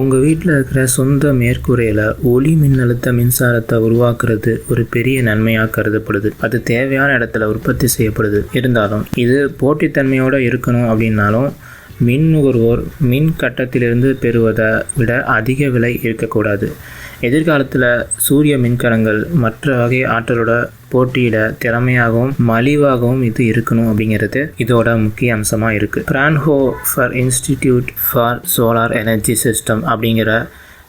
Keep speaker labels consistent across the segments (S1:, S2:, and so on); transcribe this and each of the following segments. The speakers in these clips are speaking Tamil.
S1: உங்கள் வீட்டில் இருக்கிற சொந்த மேற்கூரையில் ஒளி மின்னழுத்த மின்சாரத்தை உருவாக்குறது ஒரு பெரிய நன்மையாக கருதப்படுது. அது தேவையான இடத்துல உற்பத்தி செய்யப்படுது. இருந்தாலும் இது போட்டித்தன்மையோடு இருக்கணும் அப்படின்னாலும் மின் நுகர்வோர் மின் கட்டத்திலிருந்து பெறுவதை விட அதிக விலை இருக்கக்கூடாது. எதிர்காலத்தில் சூரிய மின்கலங்கள் மற்ற வகை ஆற்றலோட போட்டியிட திறமையாகவும் மலிவாகவும் இது இருக்கணும் அப்படிங்கிறது இதோட முக்கிய அம்சமாக இருக்குது Fraunhofer institute for solar energy system அப்படிங்கிற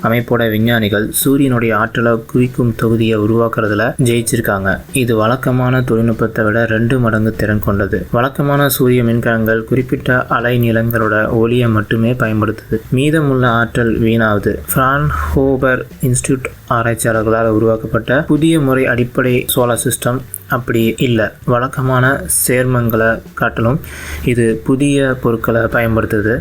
S1: அமைப்போட விஞ்ஞானிகள் சூரியனுடைய ஆற்றலை குவிக்கும் தொகுதியை உருவாக்குறதுல ஜெயிச்சிருக்காங்க. இது வழக்கமான தொழில்நுட்பத்தை விட ரெண்டு மடங்கு திறன் கொண்டது. வழக்கமான சூரிய மின்கலங்கள் குறிப்பிட்ட அலை நிலங்களோட ஒளியை மட்டுமே பயன்படுத்துது. மீதமுள்ள ஆற்றல் வீணாவது பிரான் ஹோபர் இன்ஸ்டியூட் ஆராய்ச்சியாளர்களால் உருவாக்கப்பட்ட புதிய முறை அடிப்படை சோலார் சிஸ்டம் அப்படி இல்லை. வழக்கமான சேர்மங்களை காட்டிலும் இது புதிய பொருட்களை பயன்படுத்துது.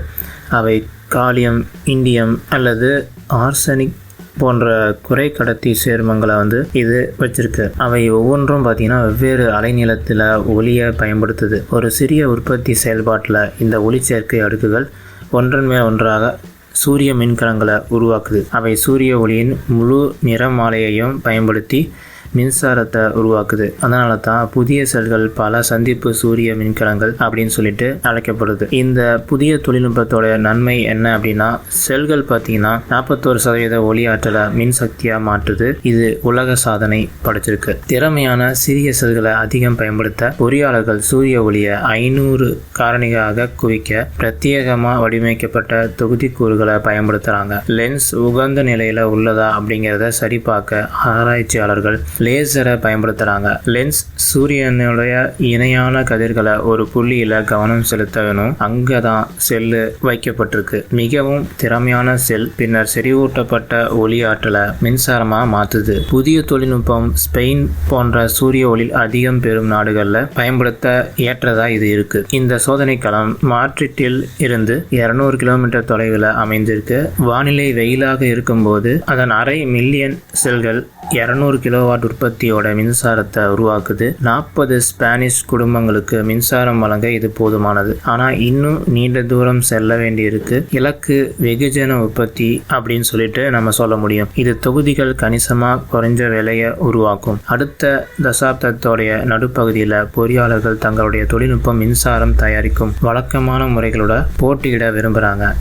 S1: அவை காலியம் இண்டியம் அல்லது ஆர்சனிக் போன்ற குறை கடத்தி சேர்மங்களை வந்து இது வச்சிருக்கு. அவை ஒவ்வொன்றும் பார்த்தீங்கன்னா வெவ்வேறு அலைநீளத்தில் ஒளியை பயன்படுத்துது. ஒரு சிறிய உற்பத்தி செயல்பாட்டில் இந்த ஒளி சேர்க்கை அடுக்குகள் ஒன்றன் மேல் ஒன்றாக சூரிய மின்கலங்களை உருவாக்குது. அவை சூரிய ஒளியின் முழு நிறமாலையையும் பயன்படுத்தி மின்சாரத்தை உருவாக்குது. அதனால தான் புதிய செல்கள் பல சந்திப்பு சூரிய மின்கலங்கள் அப்படின்னு சொல்லிட்டு அழைக்கப்படுது. இந்த புதிய தொழில்நுட்பத்தோட நன்மை என்ன அப்படின்னா செல்கள் பார்த்தீங்கன்னா நாற்பத்தோரு சதவீத ஒளி ஆற்றலை மின்சக்தியாக மாற்றுது. இது உலக சாதனை படைச்சிருக்கு. திறமையான சிறிய செல்களை அதிகம் பயன்படுத்த பொறியாளர்கள் சூரிய ஒளியை ஐநூறு காரணிகளாக குவிக்க பிரத்யேகமாக வடிவமைக்கப்பட்ட தொகுதிக்கூறுகளை பயன்படுத்துகிறாங்க லென்ஸ் உகந்த நிலையில் உள்ளதா அப்படிங்கிறத சரிபார்க்க ஆராய்ச்சியாளர்கள் லேசரை பயன்படுத்துகிறாங்க லென்ஸ் சூரியனுடைய இணையான கதிர்களை ஒரு புள்ளியில் கவனம் செலுத்த வேணும் அங்கே தான் செல்லு வைக்கப்பட்டிருக்கு. மிகவும் திறமையான செல் பின்னர் செறிவூட்டப்பட்ட ஒளி ஆற்றலை மின்சாரமாக மாற்றுது புதிய தொழில்நுட்பம் ஸ்பெயின் போன்ற சூரிய ஒளி அதிகம் பெறும் நாடுகளில் பயன்படுத்த ஏற்றதா இது இருக்கு. இந்த சோதனை களம் மாட்ரிட்டில் இருந்து இருநூறு கிலோமீட்டர் தொலைவில் அமைந்திருக்கு. வானிலை வெயிலாக இருக்கும்போது அதன் அரை மில்லியன் செல்கள் இரநூறு கிலோவாட் உற்பத்தியோட மின்சாரத்தை உருவாக்குது. நாற்பது ஸ்பானிஷ் குடும்பங்களுக்கு மின்சாரம் வழங்க இது போதுமானது. ஆனால் இன்னும் நீண்ட தூரம் செல்ல வேண்டியிருக்கு. இலக்கு வெகுஜன உற்பத்தி அப்படின்னு சொல்லிட்டு நம்ம சொல்ல முடியும். இது தொகுதிகள் கணிசமாக குறைஞ்ச விலையை உருவாக்கும். அடுத்த தசாப்தத்தோடைய நடுப்பகுதியில் பொறியாளர்கள் தங்களுடைய தொழில்நுட்பம் மின்சாரம் தயாரிக்கும் வழக்கமான முறைகளோட போட்டியிட விரும்புகிறாங்க